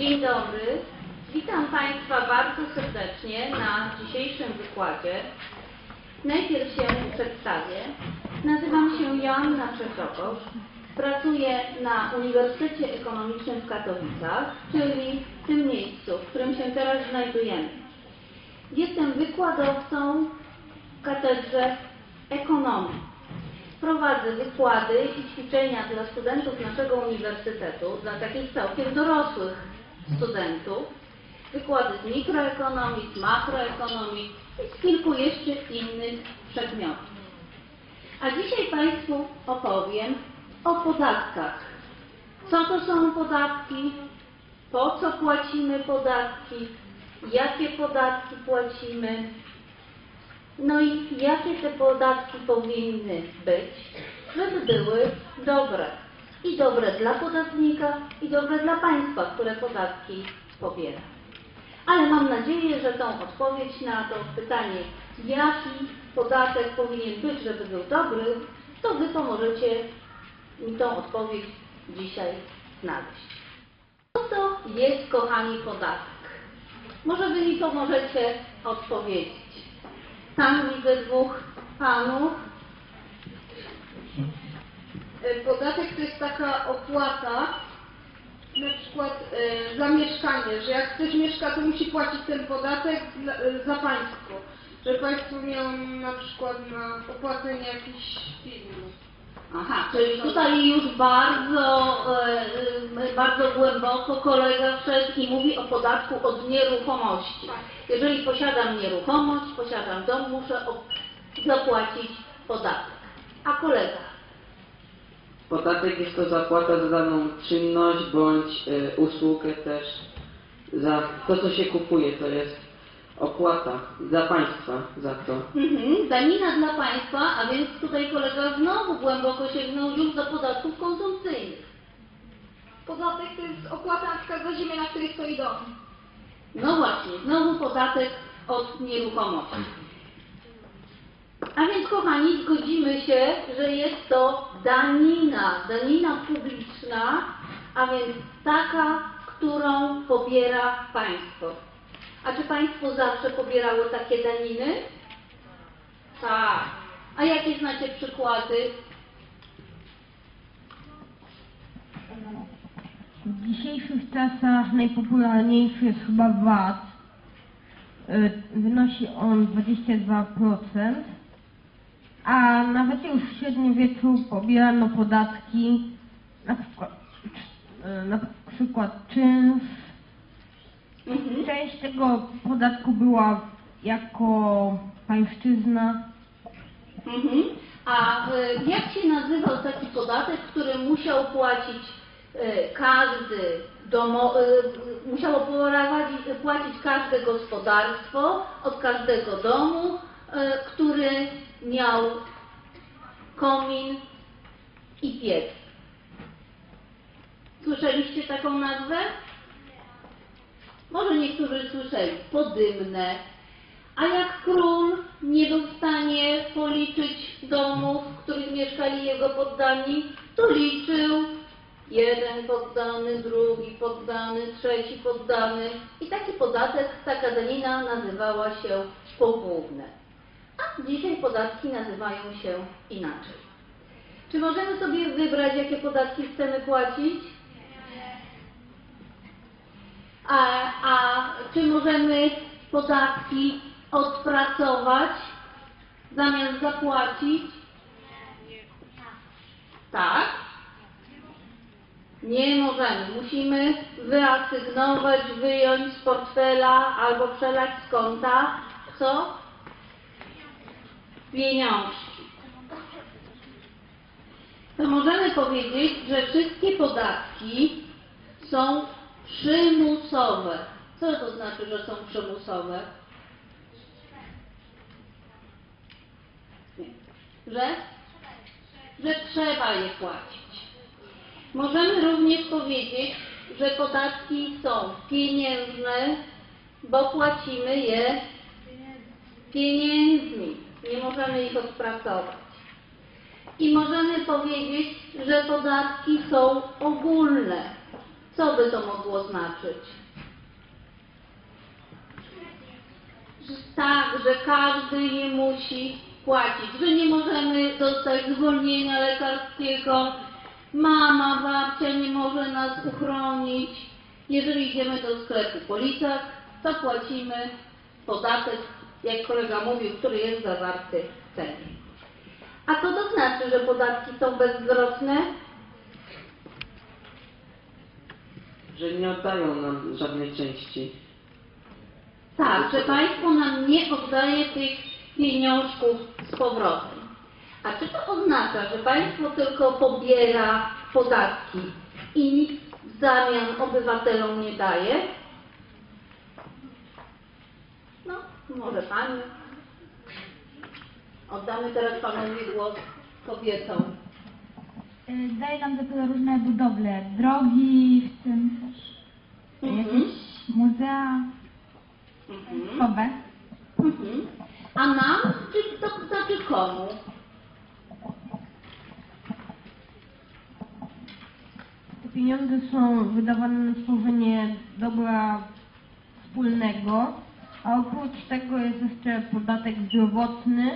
Dzień dobry. Witam Państwa bardzo serdecznie na dzisiejszym wykładzie. Najpierw się przedstawię. Nazywam się Joanna Przeszokosz. Pracuję na Uniwersytecie Ekonomicznym w Katowicach, czyli w tym miejscu, w którym się teraz znajdujemy. Jestem wykładowcą w Katedrze Ekonomii. Prowadzę wykłady i ćwiczenia dla studentów naszego uniwersytetu, dla takich całkiem dorosłych studentów. Wykłady z mikroekonomii, z makroekonomii i z kilku jeszcze innych przedmiotów. A dzisiaj Państwu opowiem o podatkach. Co to są podatki? Po co płacimy podatki? Jakie podatki płacimy? No i jakie te podatki powinny być, żeby były dobre. I dobre dla podatnika, i dobre dla państwa, które podatki pobiera. Ale mam nadzieję, że tą odpowiedź na to pytanie, jaki podatek powinien być, żeby był dobry, to Wy pomożecie mi tą odpowiedź dzisiaj znaleźć. Co to jest, kochani, podatek? Może Wy mi pomożecie odpowiedzieć. Tam widzę dwóch panów. E, Podatek to jest taka opłata, na przykład e, za mieszkanie, że jak ktoś mieszka, to musi płacić ten podatek e, za państwo. Że państwo miało na przykład na opłacenie jakiejś firmy. Aha, czyli tutaj już bardzo, bardzo głęboko kolega wszedł i mówi o podatku od nieruchomości. Tak. Jeżeli posiadam nieruchomość, posiadam dom, muszę zapłacić podatek. A kolega? Podatek jest to zapłata za daną czynność bądź y, usługę też za to, co się kupuje. To jest opłata dla państwa za to. Mhm, danina dla państwa, a więc tutaj kolega znowu głęboko sięgnął już do podatków konsumpcyjnych. Podatek to jest opłata na przykład za ziemię, na której stoi dom. No właśnie, znowu podatek od nieruchomości. A więc, kochani, zgodzimy się, że jest to danina, danina publiczna, a więc taka, którą pobiera państwo. A czy państwo zawsze pobierało takie daniny? Tak. A jakie znacie przykłady? W dzisiejszych czasach najpopularniejszy jest chyba VAT. Y, Wynosi on 22%, a nawet już w średniowieczu pobierano podatki, na przykład, na przykład czynsz. Mhm. Część tego podatku była jako pańszczyzna. Mhm. A y, jak się nazywał taki podatek, który musiał płacić y, każdy domo, y, musiało płacić każde gospodarstwo od każdego domu, który miał komin i piec. Słyszeliście taką nazwę? Może niektórzy słyszeli, podymne. A jak król nie był w stanie policzyć domów, w których mieszkali jego poddani, to liczył jeden poddany, drugi poddany, trzeci poddany. I taki podatek, taka danina nazywała się pogłówne. A dzisiaj podatki nazywają się inaczej. Czy możemy sobie wybrać, jakie podatki chcemy płacić? A, a czy możemy podatki odpracować zamiast zapłacić? Tak? Nie możemy. Musimy wyasygnować, wyjąć z portfela albo przelać z konta co? Pieniążki. To możemy powiedzieć, że wszystkie podatki są przymusowe. Co to znaczy, że są przymusowe? Że? Że trzeba je płacić. Możemy również powiedzieć, że podatki są pieniężne, bo płacimy je pieniędzmi. Nie możemy ich odpracować. I możemy powiedzieć, że podatki są ogólne. Co by to mogło znaczyć? Tak, że każdy nie musi płacić, że nie możemy dostać zwolnienia lekarskiego, mama, babcia nie może nas uchronić. Jeżeli idziemy do sklepu po to płacimy podatek, jak kolega mówił, który jest zawarty w cenie. A co to znaczy, że podatki są bezzwrotne? Że nie oddają nam żadnej części. Tak, że państwo nam nie oddaje tych pieniążków z powrotem. A czy to oznacza, że państwo tylko pobiera podatki i nic w zamian obywatelom nie daje? No, może pani. Oddamy teraz panowi głos kobietom. Y, Daje nam dopiero różne budowle, drogi, w tym też Mhm. jakieś muzea, Mhm. Mhm. A nam, czy to znaczy komu? Te pieniądze są wydawane na tworzenie dobra wspólnego, a oprócz tego jest jeszcze podatek zdrowotny,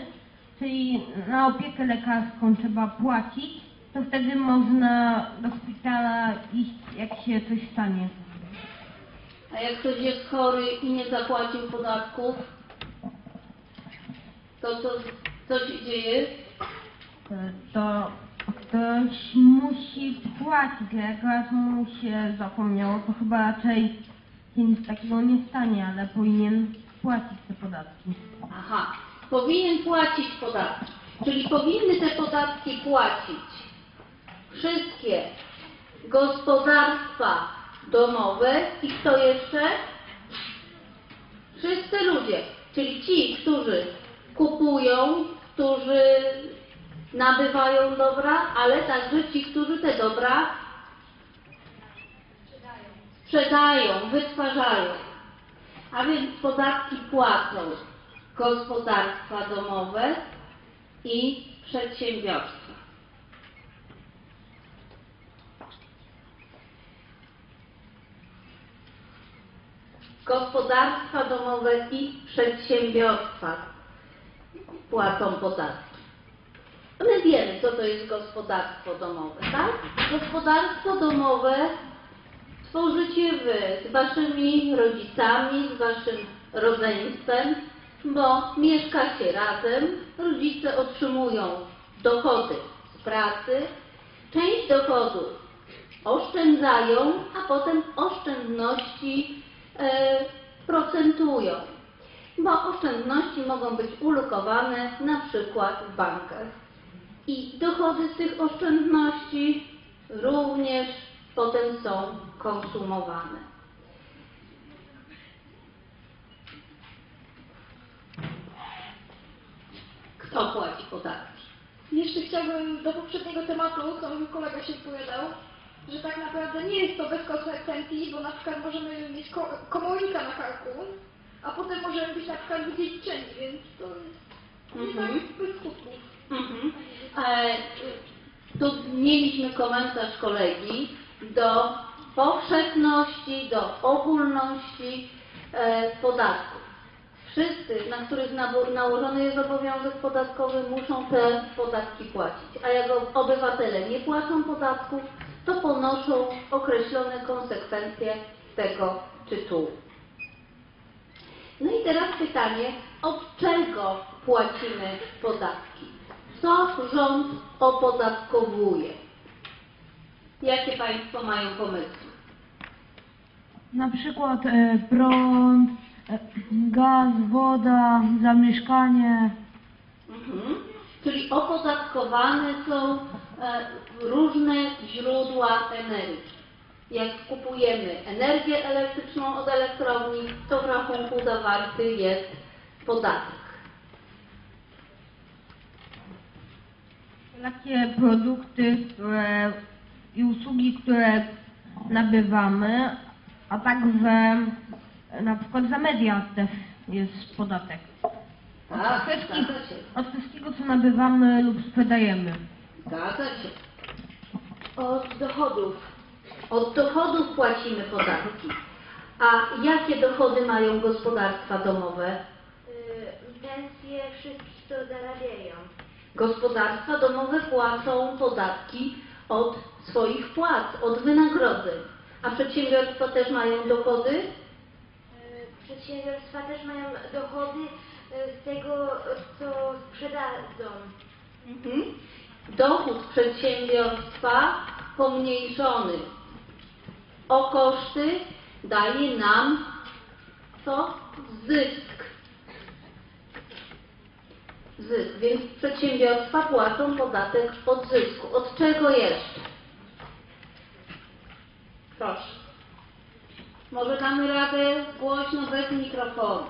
czyli na opiekę lekarską trzeba płacić, to wtedy można do szpitala iść, jak się coś stanie. A jak ktoś jest chory i nie zapłacił podatków, to co, co się dzieje? To ktoś musi płacić, jak raz mu się zapomniało, to chyba raczej nic takiego nie stanie, ale powinien płacić te podatki. Aha, powinien płacić podatki. Czyli powinny te podatki płacić wszystkie gospodarstwa domowe i kto jeszcze? Wszyscy ludzie, czyli ci, którzy kupują, którzy nabywają dobra, ale także ci, którzy te dobra sprzedają, wytwarzają. A więc podatki płacą gospodarstwa domowe i przedsiębiorstwa. Gospodarstwa domowe i przedsiębiorstwa płacą podatki. My wiemy, co to jest gospodarstwo domowe, tak? Gospodarstwo domowe tworzycie wy z waszymi rodzicami, z waszym rodzeństwem, bo mieszkacie razem, rodzice otrzymują dochody z pracy, część dochodów oszczędzają, a potem oszczędności e, procentują, bo oszczędności mogą być ulokowane na przykład w bankach. I dochody z tych oszczędności również potem są konsumowane. Kto płaci podatki? Jeszcze chciałbym do poprzedniego tematu, co mój kolega się wypowiadał, że tak naprawdę nie jest to bez konsekwencji, bo na przykład możemy mieć ko komornika na karku, a potem możemy być na przykład wydziedziczeni, więc to jest nie Mhm. tak bez skutków. Mhm. E, tu mieliśmy komentarz kolegi do powszechności, do ogólności e, podatków. Wszyscy, na których nałożony jest obowiązek podatkowy, muszą te podatki płacić. A jak ob- obywatele nie płacą podatków, to ponoszą określone konsekwencje tego tytułu. No i teraz pytanie, od czego płacimy podatki? Co rząd opodatkowuje? Jakie Państwo mają pomysły? Na przykład e, prąd, e, gaz, woda, zamieszkanie. Mhm. Czyli opodatkowane są e, różne źródła energii. Jak kupujemy energię elektryczną od elektrowni, to w rachunku zawarty jest podatek. Takie produkty które, i usługi, które nabywamy, a także na przykład za media też jest podatek. Tak, wszystkich- się. Od wszystkiego, co nabywamy lub sprzedajemy. Zgadza się. Od dochodów Od dochodów płacimy podatki. A jakie dochody mają gospodarstwa domowe? Y, Pensje wszystkich, co zarabiają. Gospodarstwa domowe płacą podatki od swoich płac, od wynagrodzeń. A przedsiębiorstwa też mają dochody? Y, Przedsiębiorstwa też mają dochody y, z tego, co sprzedadzą. Mhm. Dochód przedsiębiorstwa pomniejszony o koszty daje nam co? Zysk. Zysk. Więc przedsiębiorstwa płacą podatek od zysku. Od czego jeszcze? Proszę. Może damy radę głośno bez mikrofonu.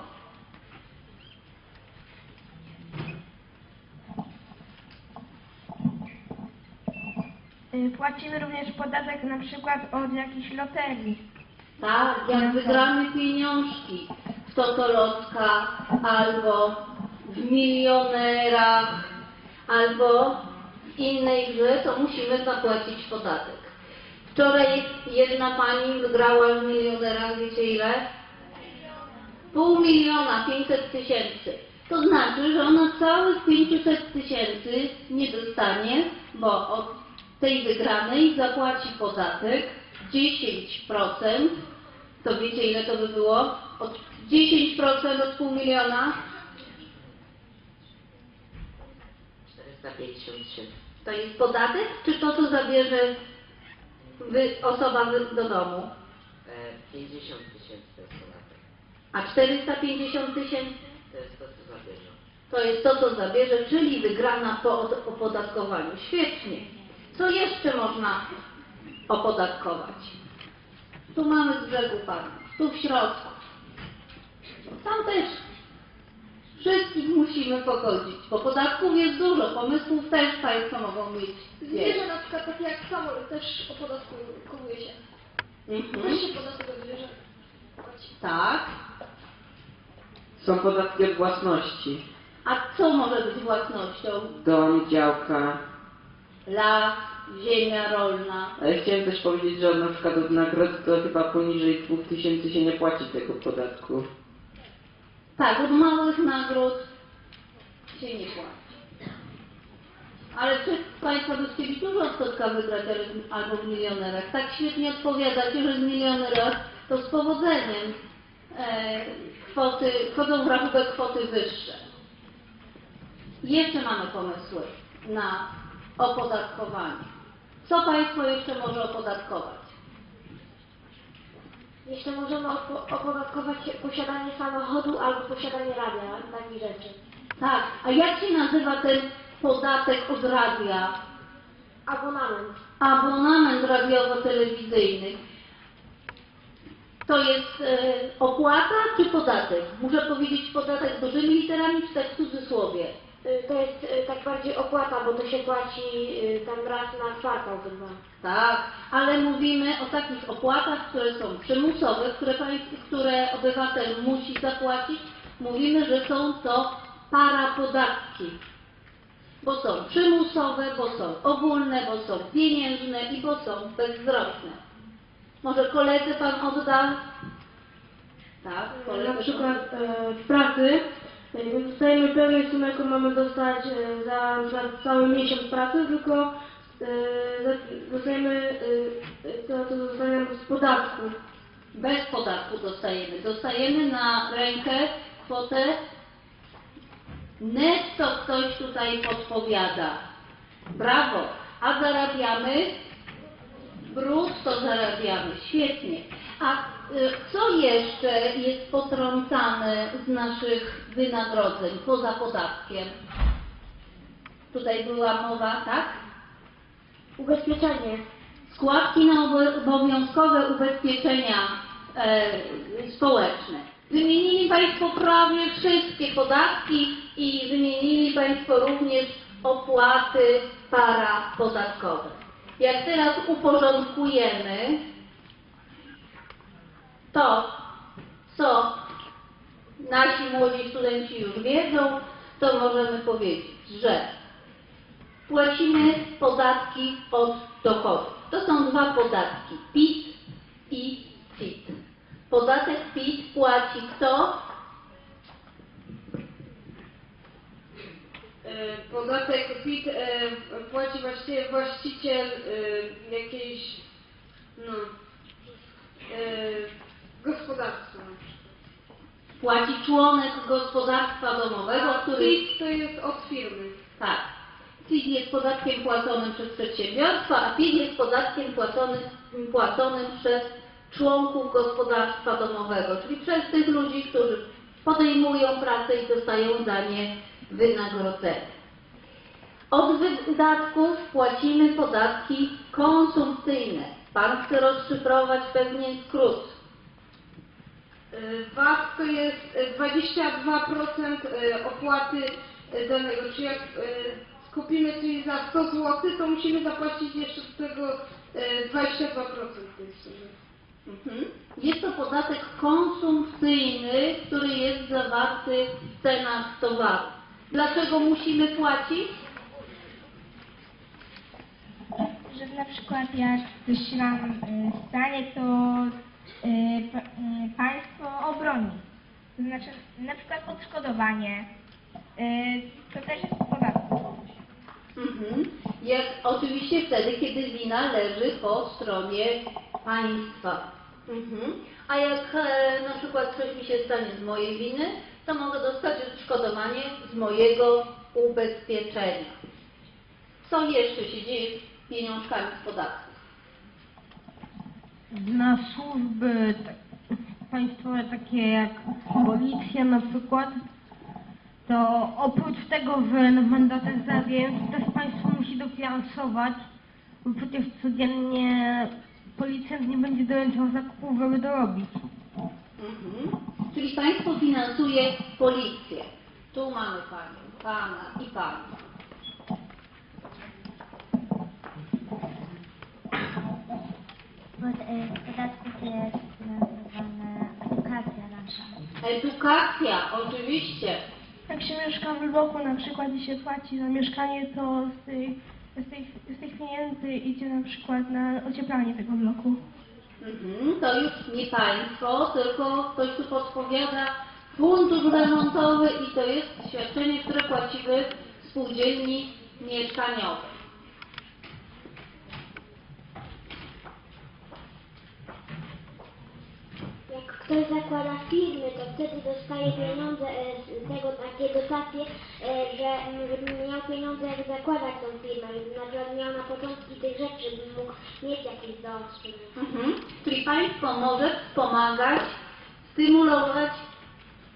Y, Płacimy również podatek na przykład od jakichś loterii. Tak, jak wygramy pieniążki w Totolotka albo milionerach albo innej grze, to musimy zapłacić podatek. Wczoraj jedna pani wygrała w milionerach, wiecie ile? Pół miliona, 500 tysięcy. To znaczy, że ona całych 500 tysięcy nie dostanie, bo od tej wygranej zapłaci podatek 10%. To wiecie ile to by było? Od 10% od pół miliona 450 tysięcy. to jest podatek, czy to, co zabierze wy, osoba do domu? 50 tysięcy to jest podatek. A 450 tysięcy To jest to, co zabierze. to jest to, co zabierze, czyli wygrana po od- opodatkowaniu. Świetnie. Co jeszcze można opodatkować? Tu mamy z brzegu panów, tu w środku. Tam też. Wszystkich musimy pogodzić, bo podatków jest dużo, pomysłów też Państwo mogą mieć. Zwierzę na przykład takie jak samolot też opodatkowuje się. Mhm. Też się podatek od zwierzę płaci. Tak. Są podatki od własności. A co może być własnością? Dom, działka. Las, ziemia rolna. Ale chciałem też powiedzieć, że na przykład od nagrody to chyba poniżej 2000 się nie płaci tego podatku. Tak, od małych nagród się nie płaci. Ale czy by chcieli dużo odsetka wygrać albo w milionerach? Tak świetnie odpowiadacie, że z milionerach to z powodzeniem e, kwoty, wchodzą w rachubę kwoty wyższe. Jeszcze mamy pomysły na opodatkowanie. Co Państwo jeszcze może opodatkować? Jeszcze możemy opo- opodatkować posiadanie samochodu albo posiadanie radia, takich rzeczy. Tak, a jak się nazywa ten podatek od radia? Abonament. Abonament radiowo-telewizyjny. To jest e, opłata czy podatek? Muszę powiedzieć podatek dużymi literami czy tak w cudzysłowie? Y, To jest y, tak bardziej opłata, bo to się płaci y, tam raz na kwartał chyba. Tak, ale mówimy o takich opłatach, które są przymusowe, które, które obywatel musi zapłacić. Mówimy, że są to parapodatki, bo są przymusowe, bo są ogólne, bo są pieniężne i bo są bezzwrotne. Może koledzy Pan odda? Tak, koledzy Na przykład e, w pracy nie dostajemy pełnej sumy, jaką mamy dostać e, za, cały miesiąc pracy, tylko e, dostajemy e, to, co zostaje nam z podatku. Bez podatku dostajemy. Dostajemy na rękę kwotę netto ktoś tutaj podpowiada. Brawo. A zarabiamy brutto zarabiamy. Świetnie. A y, co jeszcze jest potrącane z naszych wynagrodzeń poza podatkiem? Tutaj była mowa, tak? Ubezpieczenie. składki na obo- obowiązkowe ubezpieczenia e, społeczne. Wymienili Państwo prawie wszystkie podatki i wymienili Państwo również opłaty parapodatkowe. Jak teraz uporządkujemy to, co nasi młodzi studenci już wiedzą, to możemy powiedzieć, że płacimy podatki od dochodu. To są dwa podatki, PIT i CIT. Podatek PIT płaci kto? E, Podatek PIT e, płaci właściwie właściciel e, jakiejś no, e, gospodarstwa. Płaci członek gospodarstwa domowego, który... PIT to jest od firmy. Tak. CIT jest podatkiem płaconym przez przedsiębiorstwa, a PIT jest podatkiem płaconym, płaconym przez członków gospodarstwa domowego, czyli przez tych ludzi, którzy podejmują pracę i dostają za nie wynagrodzenie. Od wydatków płacimy podatki konsumpcyjne. Pan chce rozszyfrować pewnie skrót. E, VAT to jest e, 22% e, opłaty e, danego, czyli jak e, kupimy coś za 100 zł, to musimy zapłacić jeszcze z tego e, 22% tej sumy. Mhm. Jest to podatek konsumpcyjny, który jest zawarty w cenach towaru. Dlaczego musimy płacić? Że na przykład jak coś się nam stanie, to pa- y, państwo obroni. To znaczy na przykład odszkodowanie. Y, to też jest podatek. Mhm. Jak, oczywiście wtedy, kiedy wina leży po stronie państwa. Mhm. A jak e, na przykład coś mi się stanie z mojej winy, to mogę dostać odszkodowanie z mojego ubezpieczenia. Co jeszcze się dzieje z pieniążkami z podatków? Na służby tak, państwowe takie jak policja na przykład, to oprócz tego, że na mandatach za więź, też państwo musi dofinansować, bo przecież codziennie policjant nie będzie doręczał zakupów, żeby dorobić. Mhm. Czyli państwo finansuje policję. Tu mamy panią, pana i pana. Bo y, z podatków jest finansowana edukacja nasza. Edukacja, oczywiście. Jak się mieszka w bloku na przykład i się płaci za mieszkanie, to z tych, z tych, z tych pieniędzy idzie na przykład na ocieplanie tego bloku. Mhm. To już nie państwo, tylko ktoś tu podpowiada fundusz remontowy i to jest świadczenie, które płacimy spółdzielni mieszkaniowej. Jak ktoś zakłada firmy, to wtedy dostaje pieniądze e, z tego, takie dotacje, e, że miał pieniądze jak zakładać tą firmę, na przykład miał na początki tych rzeczy, żeby mógł mieć jakieś zaoszczędzenia. Mhm. Czyli państwo może wspomagać, stymulować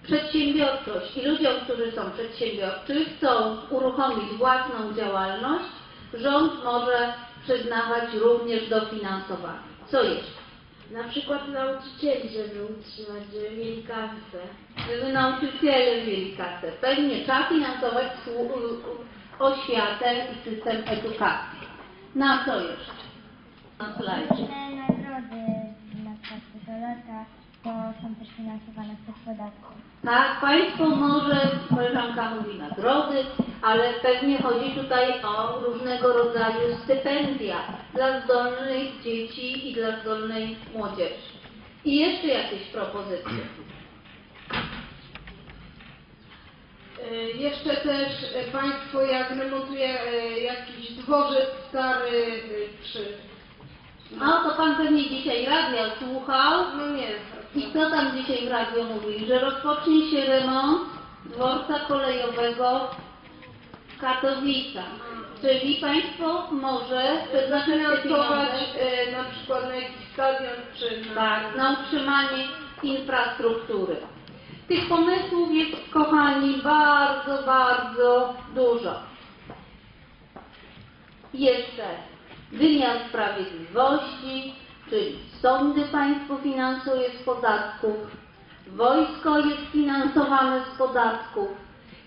przedsiębiorczość i ludziom, którzy są przedsiębiorczy, chcą uruchomić własną działalność, rząd może przyznawać również dofinansowanie. Co jeszcze? Na przykład nauczycieli, żeby utrzymać, żeby mieli kasę. Żeby nauczyciele mieli kasę. Pewnie trzeba finansować oświatę i system edukacji. Na co jeszcze? Na slajdzie. Nagrody, na to są też finansowane z tych podatków. Tak, państwo może, koleżanka mówi nagrody, ale pewnie chodzi tutaj o różnego rodzaju stypendia dla zdolnych dzieci i dla zdolnej młodzieży. I jeszcze jakieś propozycje. E, Jeszcze też e, państwo jak remontuje e, jakiś dworzec stary czy No to pan pewnie dzisiaj radia słuchał. no nie, I kto tam dzisiaj w radio mówi, że rozpocznie się remont dworca kolejowego w Katowicach. Czyli państwo może przeznaczyć finansować e, na przykład na jakiś stadion czy na... tak, na utrzymanie infrastruktury. Tych pomysłów jest, kochani, bardzo, bardzo dużo. Jeszcze wymiar sprawiedliwości, czyli sądy państwo finansuje z podatków, wojsko jest finansowane z podatków,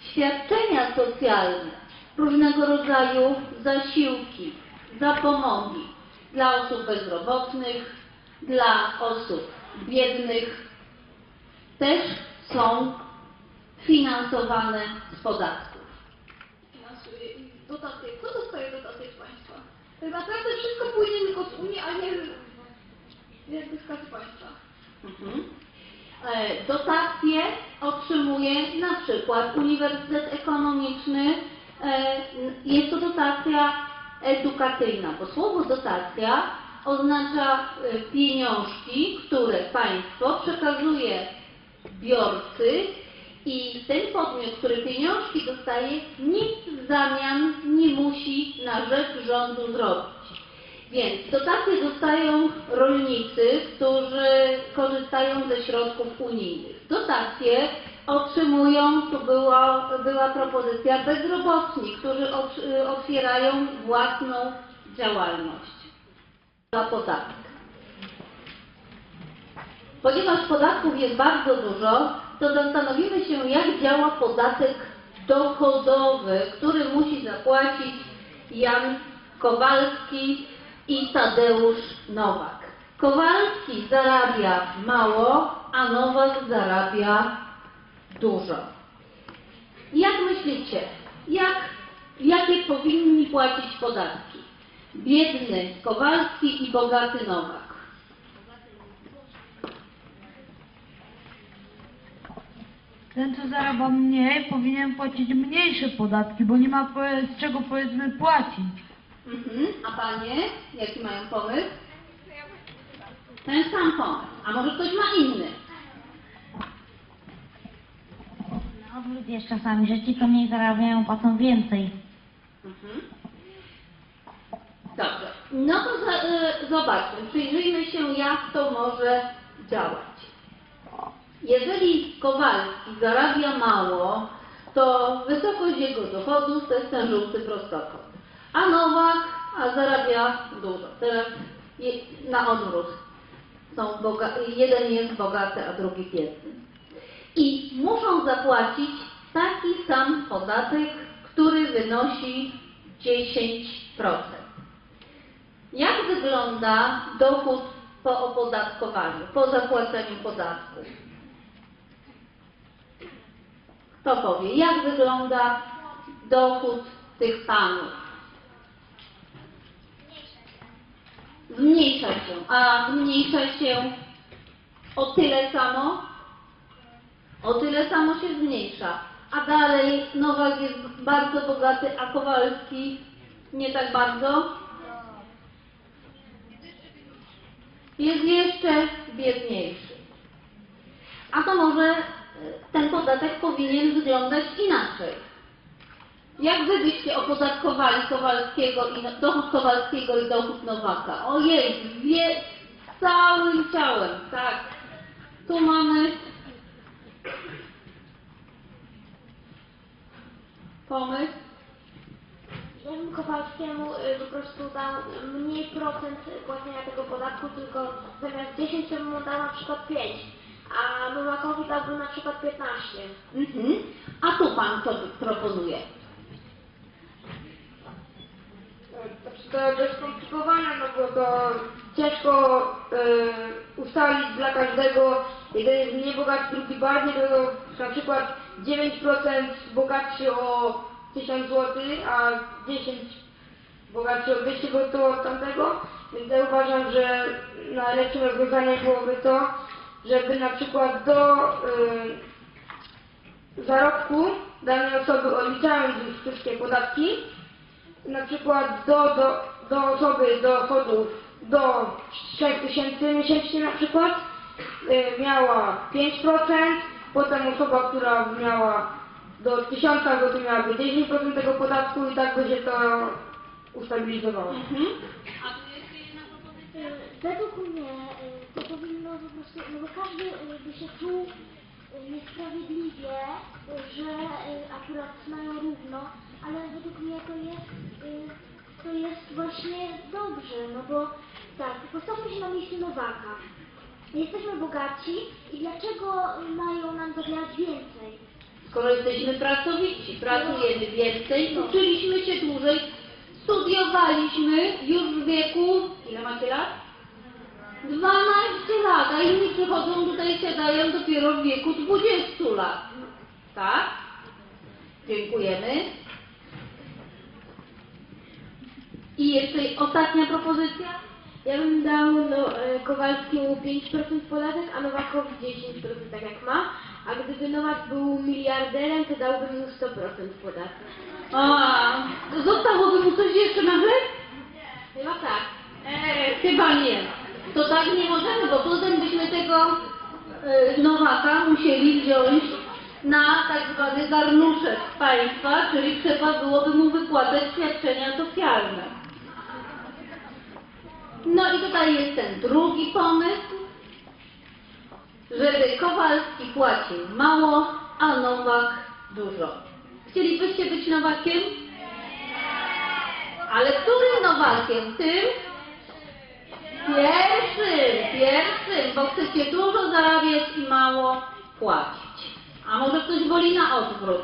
świadczenia socjalne, różnego rodzaju zasiłki, zapomogi dla osób bezrobotnych, dla osób biednych, też są finansowane z podatków. finansuje i dotacje. Kto dostaje dotacje z państwa? Tak naprawdę wszystko płynie tylko z Unii, a nie kasy państwa. Mhm. E, Dotacje otrzymuje na przykład Uniwersytet Ekonomiczny. E, Jest to dotacja edukacyjna, bo słowo dotacja oznacza e, pieniążki, które państwo przekazuje biorcy i ten podmiot, który pieniążki dostaje, nic w zamian nie musi na rzecz rządu zrobić. Więc dotacje dostają rolnicy, którzy korzystają ze środków unijnych. Dotacje otrzymują, tu była, była propozycja, bezrobotni, którzy ot- otwierają własną działalność. Za podatek. Ponieważ podatków jest bardzo dużo, to zastanowimy się, jak działa podatek dochodowy, który musi zapłacić Jan Kowalski i Tadeusz Nowak. Kowalski zarabia mało, a Nowak zarabia dużo. Jak myślicie, jak, jakie powinni płacić podatki? Biedny Kowalski i bogaty Nowak. Ten, co zarabia mniej, powinien płacić mniejsze podatki, bo nie ma z czego powiedzmy płacić. Mhm. A panie, jaki mają pomysł? Ten sam pomysł. A może ktoś ma inny? Na odwrót jest czasami, że ci, co mniej zarabiają, płacą więcej. Mhm. Dobrze. No to za, y, zobaczmy, przyjrzyjmy się, jak to może działać. Jeżeli Kowalski zarabia mało, to wysokość jego dochodu to jest ten żółty prostokąt. A Nowak a zarabia dużo. Teraz na odwrót. Są boga- jeden jest bogaty, a drugi biedny. I muszą zapłacić taki sam podatek, który wynosi 10%. Jak wygląda dochód po opodatkowaniu, po zapłaceniu podatku? Kto powie, jak wygląda dochód tych panów? Zmniejsza się. A zmniejsza się o tyle samo? O tyle samo się zmniejsza. A dalej Nowak jest bardzo bogaty, a Kowalski nie tak bardzo? Jest jeszcze biedniejszy. A to może ten podatek powinien wyglądać inaczej. Jak wy byście opodatkowali Kowalskiego i dochód Kowalskiego i dochód Nowaka? Ojej, wie całym ciałem, tak. Tu mamy pomysł. Ja bym Kowalskiemu y, po prostu dał mniej procent płacenia tego podatku, tylko zamiast 10 to bym mu dał na przykład 5, a Nowakowi dałbym na przykład 15. Mhm. A tu pan co proponuje? Znaczy to dość skomplikowane, no bo to ciężko y, ustalić dla każdego. Jeden jest mniej bogaty, drugi bardziej, to na przykład 9% bogatszy o 1000 zł, a 10 bogatszy o 200 zł od tamtego. Więc ja uważam, że najlepszym rozwiązaniem byłoby to, żeby na przykład do y, zarobku danej osoby odliczając już wszystkie podatki, na przykład do, do, do osoby dochodów do 6 tysięcy miesięcznie na przykład y, miała 5%, potem osoba, która miała do 1000 zł miałaby 10% tego podatku i tak by się to ustabilizowało. Mhm. Y, Według mnie y, to powinno po prostu, no bo każdy y, by się czuł niesprawiedliwie, że akurat mają równo, ale według mnie to jest, y, to jest właśnie dobrze, no bo tak, postawmy się na miejscu Nowaka. Jesteśmy bogaci i dlaczego mają nam zabierać więcej? Skoro jesteśmy pracowici, pracujemy więcej, uczyliśmy się dłużej, studiowaliśmy już w wieku, ile macie lat? 12 lat, a inni przychodzą tutaj, siadają dopiero w wieku 20 lat. Tak? Dziękujemy. I jeszcze ostatnia propozycja? Ja bym dał no, e, Kowalskiemu 5% podatek, a Nowakowi 10% tak jak ma. A gdyby Nowak był miliarderem, to dałbym mu 100% podatku. A, zostałoby mu coś jeszcze na chleb? Chyba tak. Eee, chyba nie. To tak nie możemy, bo potem byśmy tego e, Nowaka musieli wziąć na tak zwany garnuszek państwa, czyli trzeba byłoby mu wypłacać świadczenia socjalne. No i tutaj jest ten drugi pomysł, żeby Kowalski płacił mało, a Nowak dużo. Chcielibyście być Nowakiem? Ale którym Nowakiem? Tym? Pierwszym, pierwszym, bo chcecie dużo zarabiać i mało płacić. A może ktoś woli na odwrót?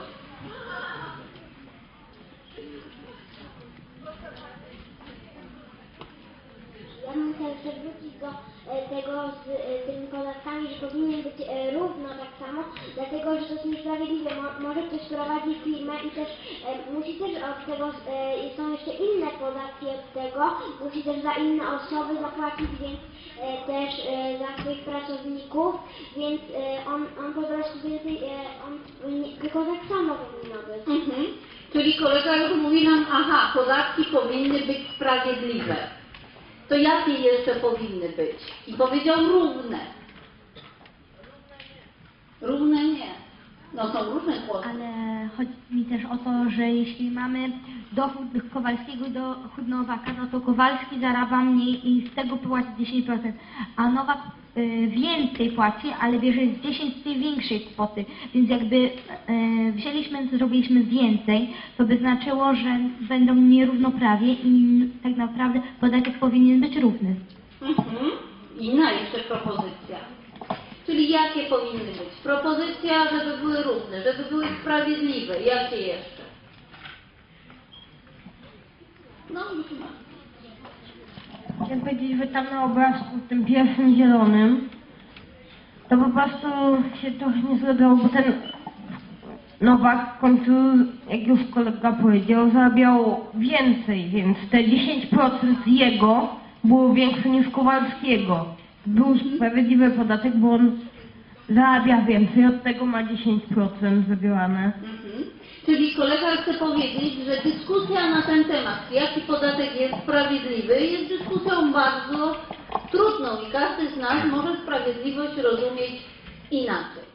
Ja bym chciał jeszcze wrócić do e, tego z e, tymi podatkami, że powinien być e, równo tak samo, dlatego że to jest niesprawiedliwe. Mo, może ktoś prowadzi firmę i też musi też od tego, są jeszcze inne podatki od tego, musi też za inne osoby zapłacić, więc też za swoich pracowników, więc on, on po prostu więcej, on tylko tak samo powinno być. Mhm. Czyli kolega mówi nam, aha, podatki powinny być sprawiedliwe. To jakie jeszcze powinny być? I powiedział równe. Równe nie. No są różne głosy. Ale chodzi mi też o to, że jeśli mamy dochód Kowalskiego i dochód Nowaka, no to Kowalski zarabia mniej i z tego płaci 10%, a Nowak więcej płaci, ale bierze z 10 z tej większej kwoty. Więc jakby y, wzięliśmy, zrobiliśmy więcej, to by znaczyło, że będą nierównoprawie i tak naprawdę podatek powinien być równy. Mhm. Inna jeszcze propozycja. Czyli jakie powinny być? Propozycja, żeby były równe, żeby były sprawiedliwe. Jakie jeszcze? No, już masz. Chciałem powiedzieć, że tam na obrazku, tym pierwszym zielonym, to po prostu się trochę nie zgadzało, bo ten Nowak w końcu, jak już kolega powiedział, zarabiał więcej, więc te 10% jego było większe niż Kowalskiego. Był sprawiedliwy podatek, bo on zarabia więcej, od tego ma 10% zabierane. Mhm. Czyli kolega chce powiedzieć, że dyskusja na ten temat, jaki podatek jest sprawiedliwy, jest dyskusją bardzo trudną i każdy z nas może sprawiedliwość rozumieć inaczej.